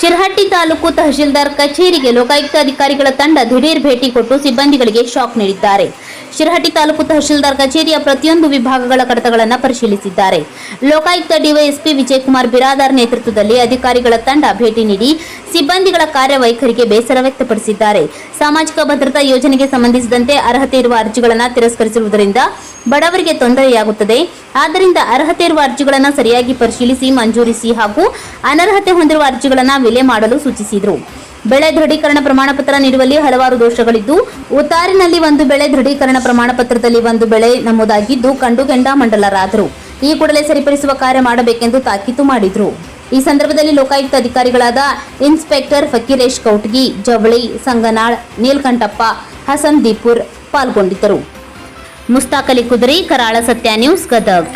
ಶಿರಹಟ್ಟಿ ತಾಲೂಕು ತಹಶೀಲ್ದಾರ್ ಕಚೇರಿಗೆ ಲೋಕಾಯುಕ್ತ ಅಧಿಕಾರಿಗಳ ತಂಡ ದಿಢೀರ್ ಭೇಟಿ ಕೊಟ್ಟು ಸಿಬ್ಬಂದಿಗಳಿಗೆ ಶಾಕ್ ನೀಡಿದ್ದಾರೆ. ಶಿರಹಟ್ಟಿ ತಾಲೂಕು ತಹಶೀಲ್ದಾರ್ ಕಚೇರಿಯ ಪ್ರತಿಯೊಂದು ವಿಭಾಗಗಳ ಕಡತಗಳನ್ನು ಪರಿಶೀಲಿಸಿದ್ದಾರೆ. ಲೋಕಾಯುಕ್ತ ಡಿವೈಎಸ್ಪಿ ವಿಜಯಕುಮಾರ್ ಬಿರಾದಾರ್ ನೇತೃತ್ವದಲ್ಲಿ ಅಧಿಕಾರಿಗಳ ತಂಡ ಭೇಟಿ ನೀಡಿ ಸಿಬ್ಬಂದಿಗಳ ಕಾರ್ಯವೈಖರಿಗೆ ಬೇಸರ ವ್ಯಕ್ತಪಡಿಸಿದ್ದಾರೆ. ಸಾಮಾಜಿಕ ಭದ್ರತಾ ಯೋಜನೆಗೆ ಸಂಬಂಧಿಸಿದಂತೆ ಅರ್ಹತೆ ಇರುವ ಅರ್ಜಿಗಳನ್ನು ತಿರಸ್ಕರಿಸಿರುವುದರಿಂದ ಬಡವರಿಗೆ ತೊಂದರೆಯಾಗುತ್ತದೆ. ಆದ್ದರಿಂದ ಅರ್ಹತೆ ಇರುವ ಅರ್ಜಿಗಳನ್ನು ಸರಿಯಾಗಿ ಪರಿಶೀಲಿಸಿ, ಮಂಜೂರಿಸಿ ಹಾಗೂ ಅನರ್ಹತೆ ಹೊಂದಿರುವ ಅರ್ಜಿಗಳನ್ನು ವಿಲೆ ಮಾಡಲು ಸೂಚಿಸಿದರು. ಬೆಳೆ ದೃಢೀಕರಣ ಪ್ರಮಾಣ ಪತ್ರ ನೀಡುವಲ್ಲಿ ಹಲವಾರು ದೋಷಗಳಿದ್ದು ಉತ್ತಾರಿನಲ್ಲಿ ಒಂದು ಬೆಳೆ ದೃಢೀಕರಣ ಪ್ರಮಾಣ ಪತ್ರದಲ್ಲಿ ಒಂದು ಬೆಳೆ ನಮೂದಾಗಿದ್ದು ಕಂಡು ಮಂಡಲರಾದರು. ಈ ಕೂಡಲೇ ಸರಿಪಡಿಸುವ ಕಾರ್ಯ ಮಾಡಬೇಕೆಂದು ತಾಕೀತು ಮಾಡಿದರು. ಈ ಸಂದರ್ಭದಲ್ಲಿ ಲೋಕಾಯುಕ್ತ ಅಧಿಕಾರಿಗಳಾದ ಇನ್ಸ್ಪೆಕ್ಟರ್ ಫಕೀರೇಶ್ ಕೌಟ್ಗಿ, ಜವಳಿ ಸಂಗನಾಳ್, ನೀಲ್ಕಂಠಪ್ಪ, ಹಸನ್ ದೀಪುರ್ ಪಾಲ್ಗೊಂಡಿದ್ದರು. ಮುಸ್ತಾಕಲಿ ಕುದುರೆ, ಕರಾಳ ಸತ್ಯ ನ್ಯೂಸ್, ಗದಗ್.